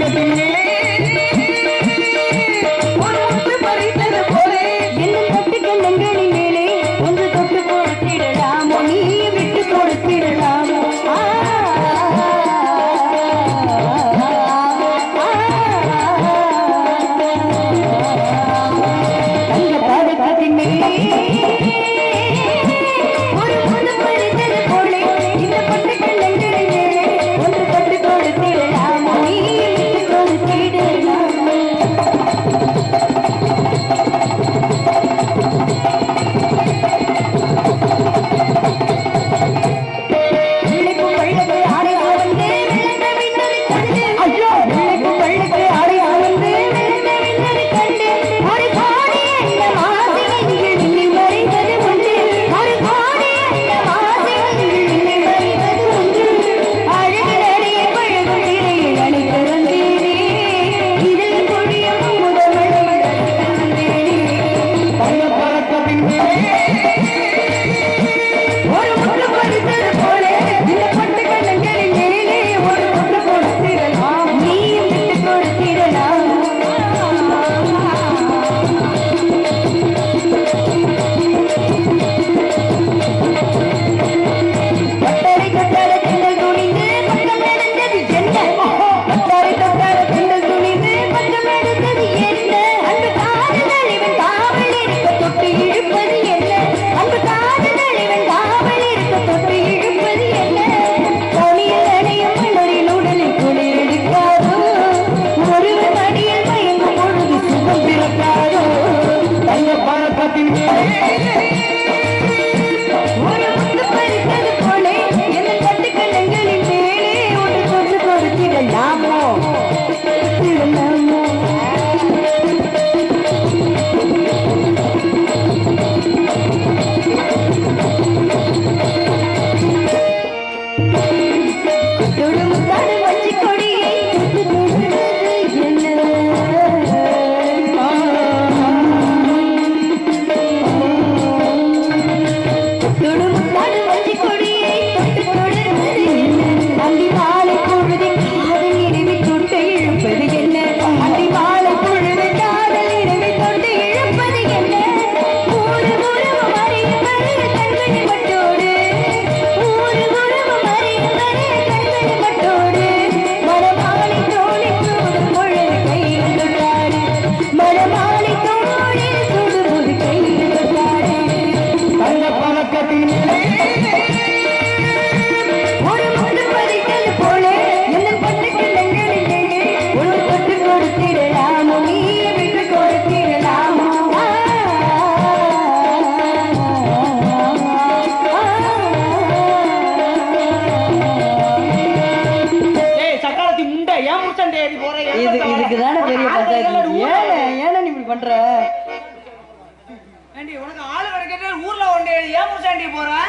Thank you.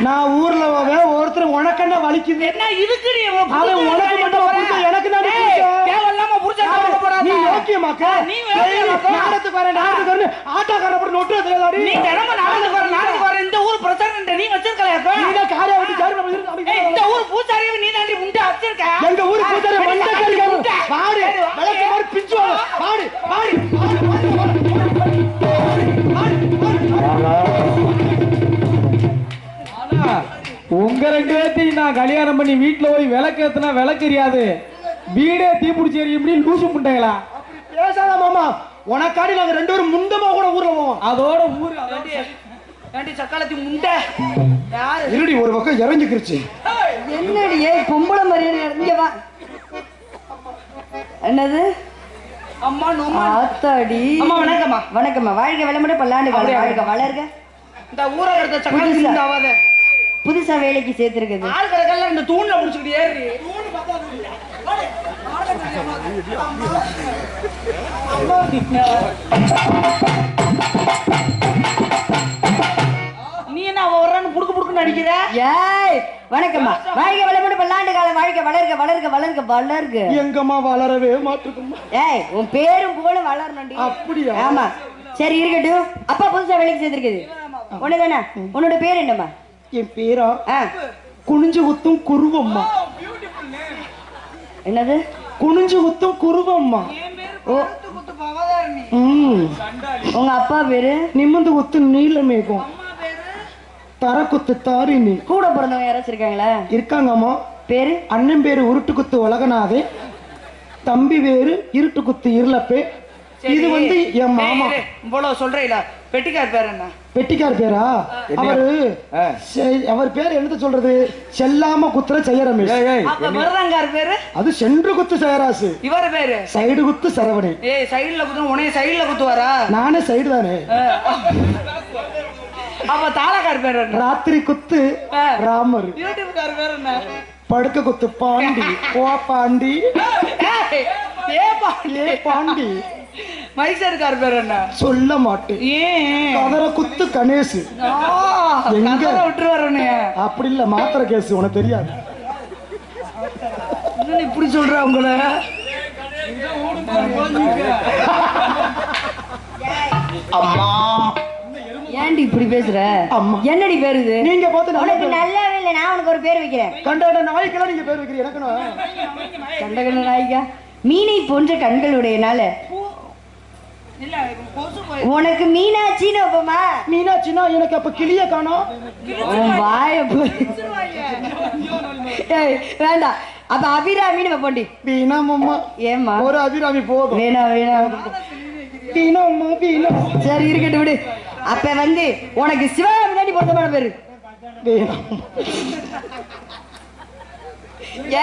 நான் ஊர்ல ஒருத்தர் உனக்கென்ன வலிக்குது? என்ன இதுக்கு நீ அவன் உனக்கு மட்டும் புரிஞ்ச எனக்கு தான் தேவையில்லாம புரிஞ்ச போறாங்க நீ யோக்கியமாக்க நீ யோக்கியமாக்க நாடத்துக்கு வரேன் நாடத்துக்கு வரேன். ஆட்டோக்காரன் போட்டு நொட்டு நீ தினமும் நாடத்துக்கு வரேன் நான் கல்யாணம் பண்ணி வீட்டில் போய் விளக்கு ஏற்றினா விளக்கு எரியாது. வீடே தீபிடிச்சி இப்படி லூசு பண்ணிட்டீங்களா பேசாத மாமா. உனக்காடி நாங்கள் ரெண்டு பேரும் முண்டமா கூட ஊரில் போவோம். அதோட ஊர் ஏண்டி சக்காலத்தி ஒரு பக்கம் இறஞ்சிக்கிருச்சு என்னடி ஏய் பொம்பளை மாதிரி இங்க என்னது? அம்மா நோமா ஆத்தாடி. வணக்கம்மா. வணக்கம்மா. வாழ்க விளம்பரம் பல்லாண்டு வாழ்க வளர்க. இந்த ஊரக சக்காலத்தி முண்டாவாத. புதுசா வேலைக்கு சேர்த்திருக்குது. ஆள் கிடக்கல இந்த தூண்ல முடிச்சுக்கிட்டு நீ என்ன வர்றான்னு புடுக்கு புடுக்குன்னு அடிக்கிற? ஏய் வணக்கம்மா. வாழ்க வளமுடு பல்லாண்டு காலம். வாழ்க்கை வளர்க்க வளர்க வளர்க்க வளர்க. எங்கம்மா வளரவே மாட்டிருக்கும்மா. ஏய் உன் பேரும் புகழும் வளரணும்டி. அப்படியா? ஆமா. சரி இருக்கட்டும். அப்பா புதுசா வேலைக்கு சேர்ந்திருக்குது ஒண்ணுதானே? உன்னோட பேர் என்னம்மா? என் பேரா? குனிஞ்சு குத்தும் குருவம்மா. Oh, என்னது? குனிஞ்சு குத்தும் குருவம்மா. ஓ உங்க அப்பா பேரு? நிமிந்து குத்து நீலமேகம். தர குத்து தாரிணி. கூட பிறந்தவங்க யாராச்சும் இருக்காங்களா? இருக்காங்கம்மா. பேரு? அண்ணன் பேரு உருட்டு குத்து உலகநாதே. தம்பி பேரு இருட்டு குத்து இருளப்பே. இது வந்து என் மாமா. இவ்வளவு சொல்றீங்களா? பெட்டிக்கார் பேர் என்ன? பெட்டிக்கார் பேரா? அவரு செ- அவர் பேர் என்னத்த சொல்றது? செல்லாம குத்துற ஜெயரமேஷ் அப்ப விரதங்கார் பேரு? அது சென்று குத்து ஜெயராசு இவர் பேரு? சைடு குத்து சரவணே. ஏய் சைடுல குத்து உனைய சைடுல குத்துவாரா? நானே சைடு தானே. அப்ப தாளக்கார் பேர் என்ன? ராத்திரி குத்து. ராமர். யூடியூப்கார் பேர் என்ன? படுக்க குத்து பாண்டி. ஓ பாண்டி. பாண்டி மைசூர்கார் பேர் என்ன? சொல்ல மாட்டேன். ஏன்? கதற குத்து கணேசு. எங்க? விட்டுருவாரு. அப்படி இல்ல மாத்திர கேஸ் உனக்கு தெரியாது. இப்படி சொல்ற உங்களை? அம்மா. ஏன்டி இப்படி பேசுற? அம்மா. என்னடி பேரு இது? நீங்க பார்த்து உனக்கு. நல்லாவே இல்லை நான் உனக்கு ஒரு பேர் வைக்கிறேன். கண்டாட நாய்க்கெல்லாம் நீங்க பேர் வைக்கிறீங்க எனக்கு கண்டகண்ட நாயிகா மீனை போன்ற கண்களுடையனால உனக்கு மீனாட்சின்னு வைப்போமா? மீனாட்சினா எனக்கு அப்ப கிளிய காணோம். வாய வேண்டாம் அப்ப அபிராமின்னு வைப்போண்டி. வீணாமம்மா. ஏம்மா? ஒரு அபிராமி போதும். வேணாம் வேணாம் வீணாம்மா வீணா. சரி இருக்கட்டும் விடு. அப்ப வந்து உனக்கு சிவகாமி தாண்டி பொருத்தமான பேரு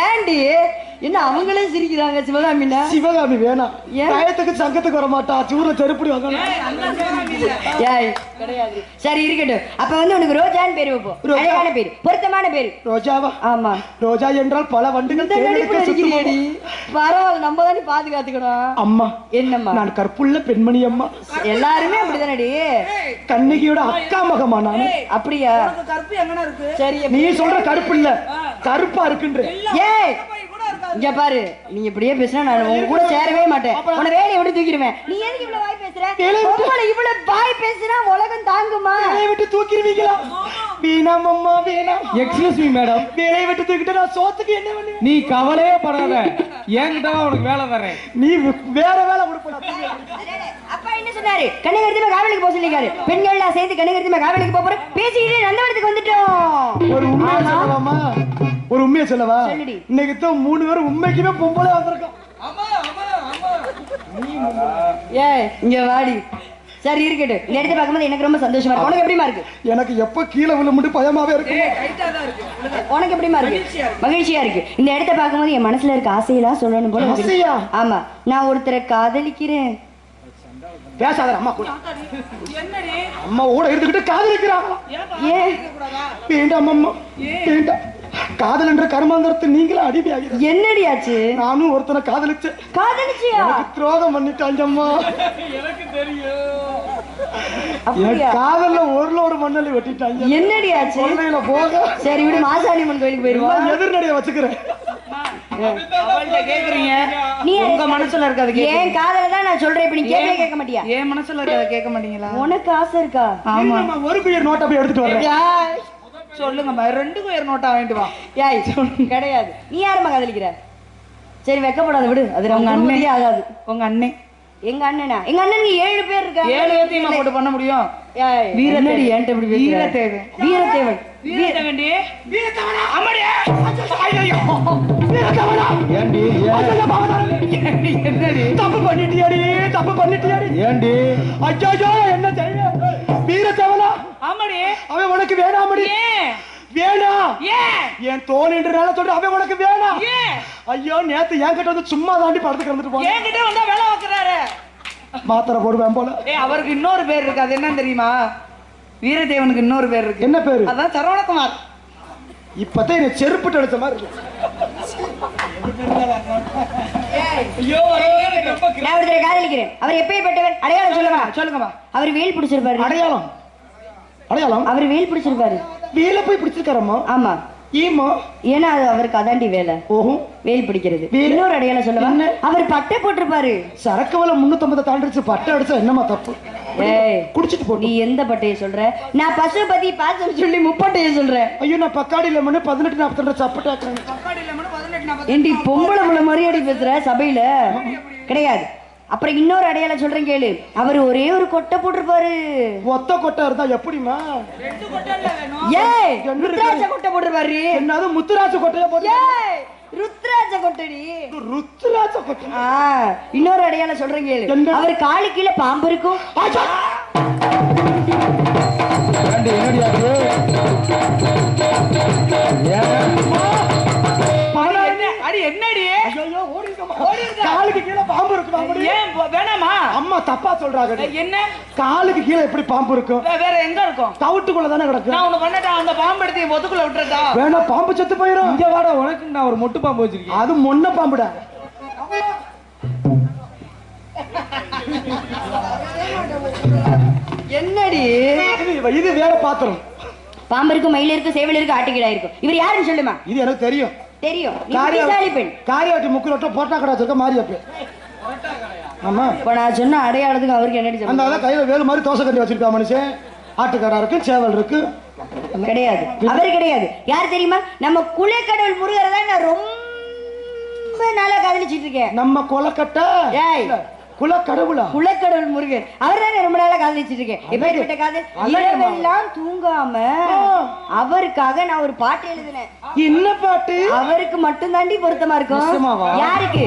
ஏண்டி? என்ன அவங்களே சிரிக்கிறாங்க சிவகாமின்னா சிவகாமி வேணாம் ஏன்? டயத்துக்கு சங்கத்துக்கு வர மாட்டா சூர்ல செருப்படி வாங்கணும். ஏய் கிடையாது. சரி இருக்கட்டும். அப்ப வந்து உனக்கு ரோஜான்னு பேரு வைப்போம். அழகான பேரு. பொருத்தமான பேரு. ரோஜாவா? ஆமா. ரோஜா என்றால் பல வண்டுகள்? பரவாயில்ல நம்ம தானே பாதுகாத்துக்கணும். அம்மா என்னம்மா? நான் கற்புள்ள பெண்மணி அம்மா. எல்லாருமே அப்படிதானடி கண்ணகியோட அக்கா மகமா நான்? அப்படியா? உனக்கு கற்பு எங்கன இருக்கு? சரி நீ சொல்ற கருப்பு இல்ல. கருப்பா இருக்குன்ற. ஏய் இங்க பாரு நீ இப்படியே பேசினா நான் உங்க கூட சேரவே மாட்டேன். உன வேலையை விட்டு தூக்கிடுவேன். நீ எதுக்கு இவ்வளவு வாய் பேசுற? பொம்பளை இவ்வளவு வாய் பேசுனா உலகம் தாங்குமா? வேலையை விட்டு தூக்கிடுவீங்களா? வீணாம் அம்மா வீணாம். எக்ஸ்கியூஸ் மீ மேடம் வேலையை விட்டு தூக்கிட்டு நான் சோத்துக்கு என்ன பண்ணுவேன்? நீ கவலையே படாத. என்கிட்ட உனக்கு வேலை தரேன். நீ வேற வேலை கொடுப்பா அப்பா என்ன சொன்னாரு? கண்ணுகருத்துமே காவலுக்கு போக சொல்லிருக்காரு பெண்கள் எல்லாம் சேர்ந்து கண்ணுகருத்துமே காவலுக்கு போறோம். பேசிக்கிட்டு நந்தவனத்துக்கு வந்துட்டோம். ஒரு. சொல்லவாமா ஒரு உண்மையை சொல்லவா. இன்னைக்கு தான் மூணு பேரும் உண்மைக்குமே பொம்பளை வந்திருக்கோம். ஏய் இங்க வாடி. சரி இருக்கட்டும். இந்த இடத்த பார்க்கும்போது எனக்கு ரொம்ப சந்தோஷமா இருக்கு. உனக்கு எப்படிமா இருக்கு? எனக்கு எப்ப கீழே விழுமுட்டு பயமாவே இருக்கு. உனக்கு எப்படிமா இருக்கு? மகிழ்ச்சியா இருக்கு. இந்த இடத்த பார்க்கும்போது என் மனசுல இருக்க ஆசையெல்லாம் சொல்லணும் போல? ஆமா. நான் ஒருத்தரை காதலிக்கிறேன். பேசாத அம்மா கூட. என்னடி? அம்மா கூட இருந்துகிட்டு காதலிக்கிறாங்க ஏன் வேண்டாம் அம்மா. வேண்டாம். காதல் என்ற கர்மாந்தரத்தை நீங்களும் அடிமையாகிறீங்க என்னடி ஆச்சு நானும் ஒருத்தனை காதலிச்சேன். காதலிச்சியா? எனக்கு துரோகம் பண்ணிட்டாங்க அம்மா அப்படியா? என் காதல்ல ஒரு ஒரு மண்ணலி வெட்டிட்டாங்க. என்னடி ஆச்சு போக. சரி விடு மாசாணியம்மன் கோயிலுக்கு போயிருவோம் எதிர்நடைய வச்சுக்கிறேன். நீ உங்க மனசுல இருக்காது. என் காதல தான் நான் சொல்றேன் இப்ப நீ கேட்கவே கேட்க மாட்டியா? என் மனசுல இருக்காத கேட்க மாட்டீங்களா? உனக்கு ஆசை இருக்கா? ஆமா ஒரு குயர் நோட்டை போய் எடுத்துட்டு வரேன் சொல்லுங்கம்மா ரெண்டுக்கும் நோட்டா வாங்கிட்டு வா. யாய் கிடையாது. நீ யாரும்மா காதலிக்கிற சரி வெக்கப்படாத விடு. அது உங்க அண்ணன் ஆகாது உங்க அண்ணன் எங்க அண்ணனா? எங்க அண்ணனுக்கு ஏழு பேர் இருக்கா ஏழு பேர்த்தையுமா போட்டு பண்ண முடியும்? என்னடி என்கிட்ட இப்படி பேசுற? வீரத்தேவன். வீரத்தேவன். வீரத்தேவண்டி அம்மாடியே ஏண்டி என்னடி என்னடி? தப்பு பண்ணிட்டியாடி தப்பு பண்ணிட்டியாடி. ஏண்டி ஐயோ என்ன செய்ய? வீரத்தேவனா? ஆமாடி அவன் உனக்கு வேணாமடி ஏன் வேணாம் ஏன் என் தோணின்றனால சொல்ற அவன் உனக்கு வேணாம் ஐயோ நேத்து என் கிட்ட வந்து சும்மா தாண்டி படத்து கிடந்துட்டு போன என்கிட்ட வந்தா வேலை வைக்கிறாரு மாத்திரை போடுவேன் போல. ஏய் அவருக்கு இன்னொரு பேர் இருக்கு. அது என்னன்னு தெரியுமா? வீரதேவனுக்கு இன்னொரு பேர் இருக்கு. என்ன பேரு? அதான் சரவணகுமார். இப்பதான் என்ன செருப்பு அடிச்ச மாதிரி இருக்கு. நான் ஒருத்தரை காதலிக்கிறேன். அவர் எப்பேற்பட்டவர்? அடையாளம் சொல்லவா சொல்லுங்கம்மா. அவர் வேல் பிடிச்சிருப்பாரு. அடையாளம். அடையாளம்? அவர் வேல் பிடிச்சிருப்பாரு. வீல போய் பிடிச்சிருக்காரம்மா. ஆமா. ஈமா ஏன்னா அது அவருக்கு அதாண்டி வேலை. ஓஹோ. வேல் பிடிக்கிறது. இன்னொரு அடையாளம் சொல்லவா? என்ன? அவர் பட்டை போட்டிருப்பாரு. சரக்கு விலை முன்னூத்தம்பது தாண்டிடுச்சு பட்டை அடிச்சா என்னம்மா தப்பு? ஏய் குடிச்சிட்டு நீ போட்டு எந்த பட்டையை சொல்ற? நான் பசு பத்தி பாசம் சொல்லி முப்பட்டையை சொல்றேன். ஐயோ நான் பக்காடி லெமனு பதினெட்டு நாற்பத்தி ரெண்டு சப்பட்டாக்குறேன். ஏண்டி பொம்பளை புள்ள மரியாதை பேசுற சபையில? கிடையாது. அப்புறம் இன்னொரு அடையாளம் சொல்றேன் கேளு அவர் ஒரே ஒரு கொட்டை போட்டிருப்பாரு ஒத்த கொட்டை இருந்தா எப்படிமா ஏய் ருத்ராட்ச கொட்டை போட்டிருப்பாரு என்னது முத்துராஜ கொட்டையா போட்டு ஏய் ருத்ராட்ச கொட்டடி ருத்ராஜ கொட்டை ஆ, இன்னொரு அடையாளம் சொல்றேன் கேளு? அவர் காலு கீழே பாம்பு இருக்கும் என்னடி காலுக்கு கீழே பாம்பு இருக்குமா? ஏன் வேணாமா? அம்மா தப்பா சொல்றாங்க. என்ன? காலுக்கு கீழே எப்படி பாம்பு இருக்கும் வேற எங்க இருக்கும்? தவிட்டுக்குள்ள தானே கிடக்கும் நான் பண்ணட்டா அந்த பாம்பு எடுத்து என் ஒத்துக்குள்ள விட்டுறதா வேணா பாம்பு செத்து போயிரும். இங்க வாடா உனக்கு நான் ஒரு மொட்டு பாம்பு வச்சிருக்கேன். அது மொன்ன பாம்புடா. என்னடி? இது இது வேற பாத்திரம். பாம்பு இருக்கும் மயில் இருக்கும் சேவல் இருக்கும் ஆட்டுக்கிடா இருக்கும் இவர் யாருன்னு சொல்லுமா? இது எனக்கு தெரியும். தெரியும். காரியாட்டி முக்கு ரொட்ட போட்டா கடை வச்சிருக்க மாரியாப்பே ஆமா. இப்ப நான் சொன்ன அடையாளத்துக்கு அவருக்கு என்னடி அந்த அதான் கையில வேலு மாதிரி தோசை கட்டி வச்சிருக்கா மனுஷன். ஆட்டுக்கடா இருக்கு சேவல் இருக்கு. கிடையாது. அவர் கிடையாது. யார் தெரியுமா? நம்ம குலக்கடவுள் முருகரை தான் நான் ரொம்ப நாளா காதலிச்சிட்டு இருக்கேன். நம்ம கொலக்கட்டை? ஏய். குலக்கடவுளா? குலக்கடவுள் முருகன் அவர் தான் ரொம்ப நாளா காதலிச்சிட்டு இருக்கேன். எப்படிப்பட்ட காதல்? இரவெல்லாம் தூங்காம அவருக்காக நான் ஒரு பாட்டு எழுதினேன். என்ன பாட்டு? அவருக்கு மட்டும் தாண்டி பொருத்தமா இருக்கும்? யாருக்கு?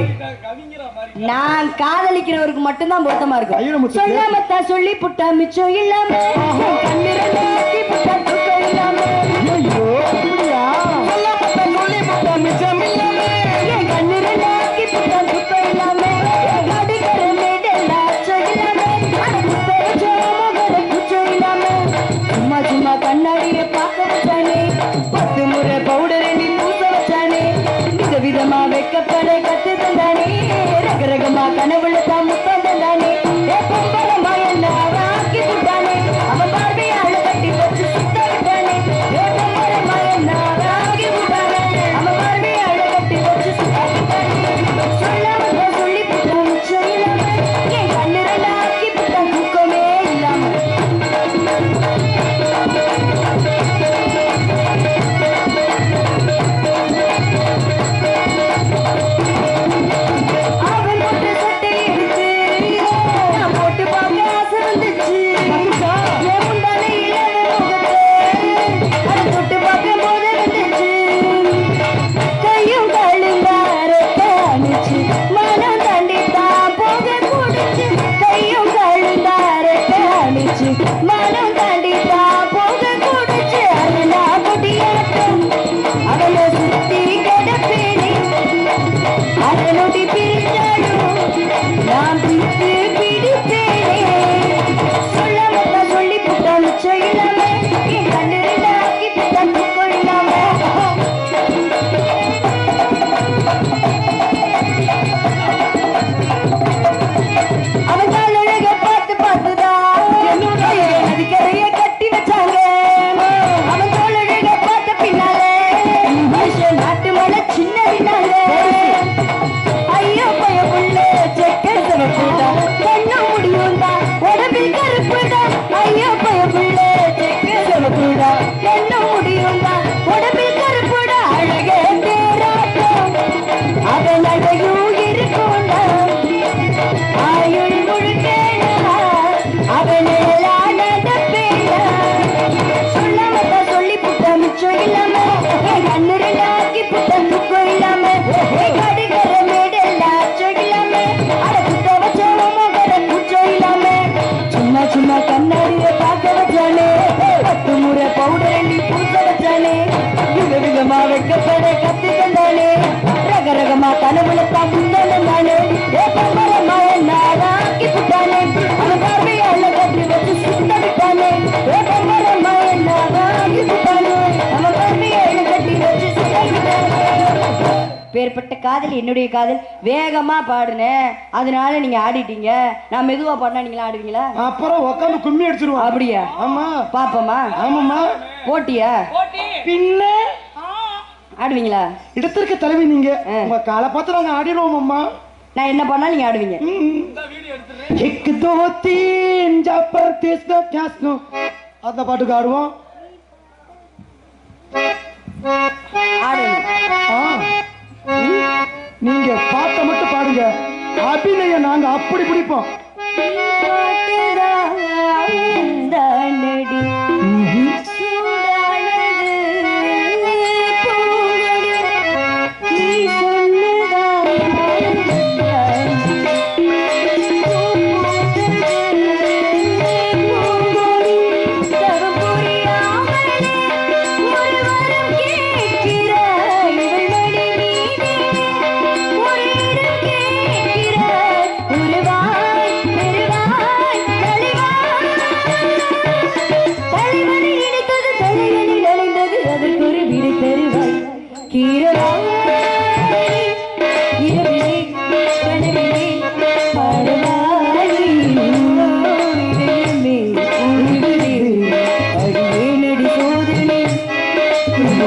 நான் காதலிக்கிறவருக்கு மட்டும்தான் பொருத்தமா இருக்கும். சொல்லாமத்தான் சொல்லி புட்டா மிச்சம் இல்லாம. பேர்பட்ட காதல் என்னுடைய காதல் வேகமா பாடுனேன் அதனால நீங்க ஆடிட்டீங்க நான் மெதுவா பாடினா நீங்களா ஆடுவீங்களா அப்புறம் உட்காந்து கும்மி அடிச்சிருவான் அப்படியா ஆமா பாப்போமா ஆமாம்மா போட்டியா பின்ன ஆடுவீங்களா இடத்திற்கு தலைவி நீங்க உங்க காலை பார்த்து நாங்க ஆடிடுவோம் அம்மா நான் என்ன பண்ணாலும் நீங்க ஆடுவீங்க एक दो तीन जा पर तेज का प्यास नो அந்த பாட்டுக்கு ஆடுவோம் ஆடுங்க ஆ. நீங்க பாட்டை மட்டும் பாடுங்க. அபிநயம் நாங்க அப்படி பிடிப்போம். இந்த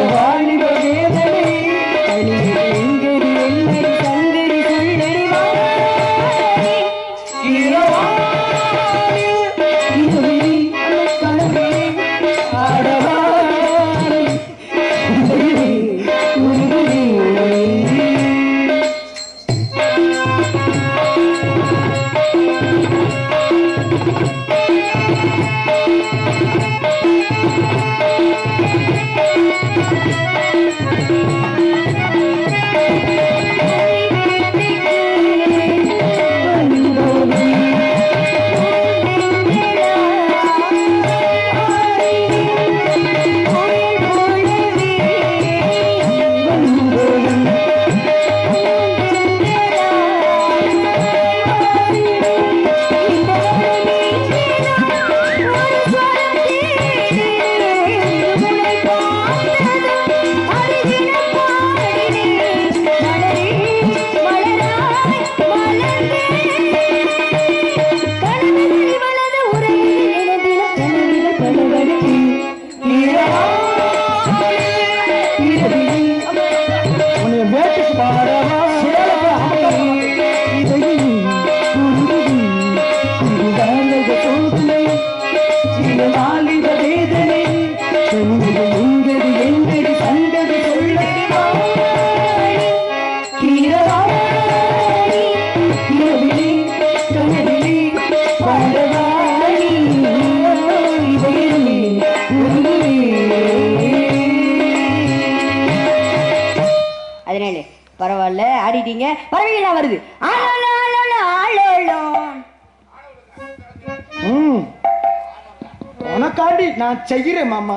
நான் செய்கிறேன் மாமா.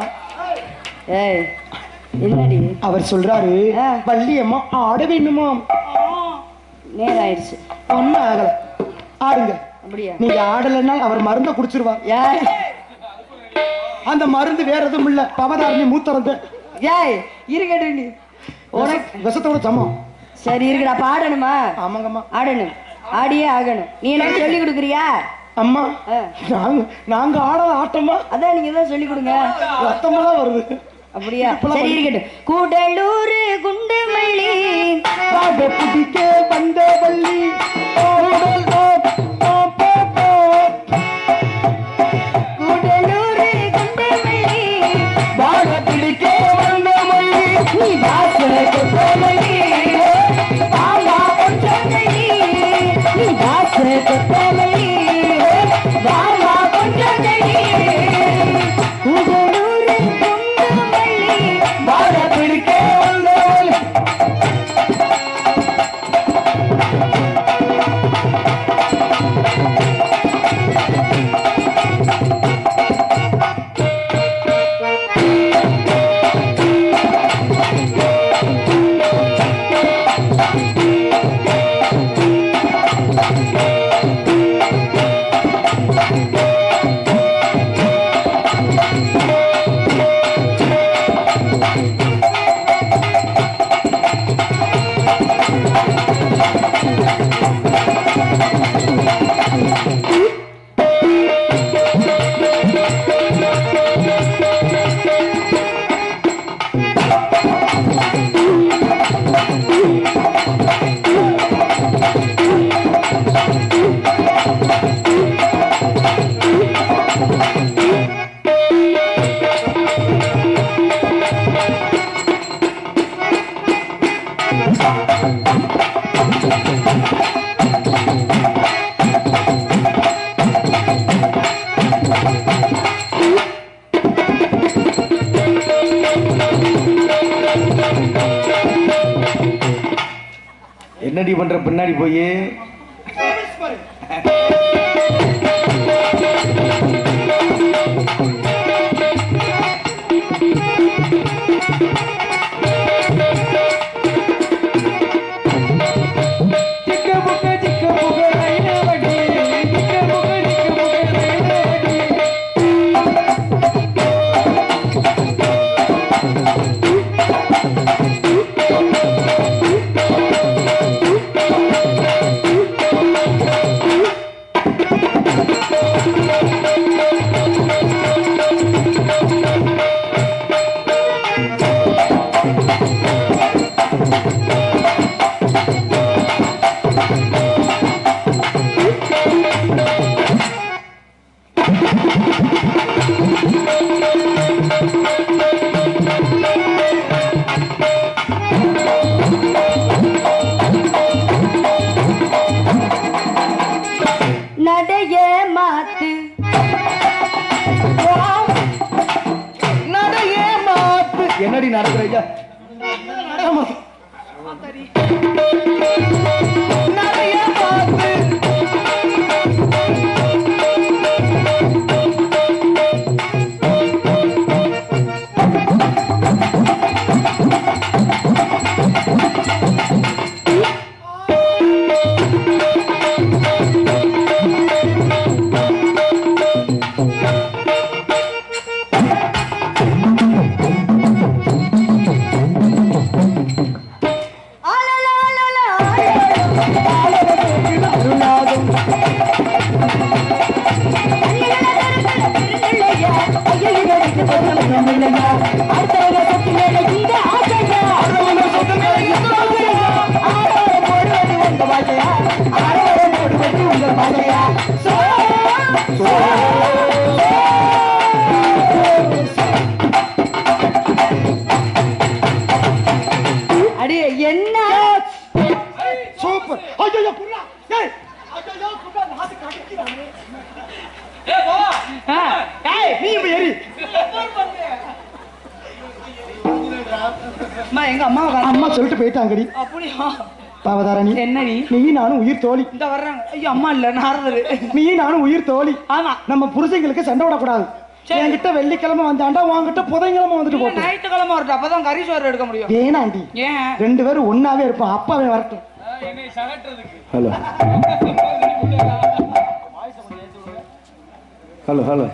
ஏய் என்னடி அவர் சொல்றாரு. வள்ளியம்மா ஆட வேண்டுமா? நேரம் ஆயிடுச்சு ஒன்னும் ஆகல. ஆடுங்க. அப்படியா? நீங்க ஆடலைன்னா அவர் மருந்த குடிச்சிருவார். ஏய் அந்த மருந்து வேற எதுவும் இல்ல. பவதாரணி மூத்தறது ஏய் இருக்கட்டும் நீ. உனக்கு விஷத்தோட சமம். சரி இருக்குடா பாடணுமா ஆமாங்கம்மா. ஆடணும். ஆடியே ஆகணும். நீ எனக்கு சொல்லி கொடுக்குறியா? அம்மா. நாங்க நாங்க ஆடாத ஆட்டமா அதான் நீங்க தான் சொல்லி கொடுங்க. ரத்தமா தான் வருது. அப்படியா? சரி இருக்கட்டும். கூடலூர் குண்டுமல்லி. பாட பிடிக்க வந்த வள்ளி. கூடலூர் குண்டுமல்லி. பாட பிடிக்க வந்த வள்ளி. நீ वो ये சொல்லிட்டு போயிட்டாங்கடி. அப்படியா? பாவதாரணி என்னடி? நீ நானும் உயிர் தோழி. இந்த வர்றாங்க. ஐயோ அம்மா இல்ல நாரதரு. நீ நானும் உயிர் தோழி. ஆமா. நம்ம புருஷங்களுக்கு சண்டை விடக்கூடாது சரி. என்கிட்ட வெள்ளிக்கிழமை வந்தாண்டா உன்கிட்ட புதன்கிழமை வந்துட்டு போட்டோம் ஞாயிற்றுக்கிழமை வரட்டும் அப்பதான் கறி சோறு எடுக்க முடியும். வேணாண்டி ஏன்? ரெண்டு பேரும் ஒன்னாவே இருப்போம். அப்பாவே வரட்டும். ஹலோ. Hello hello.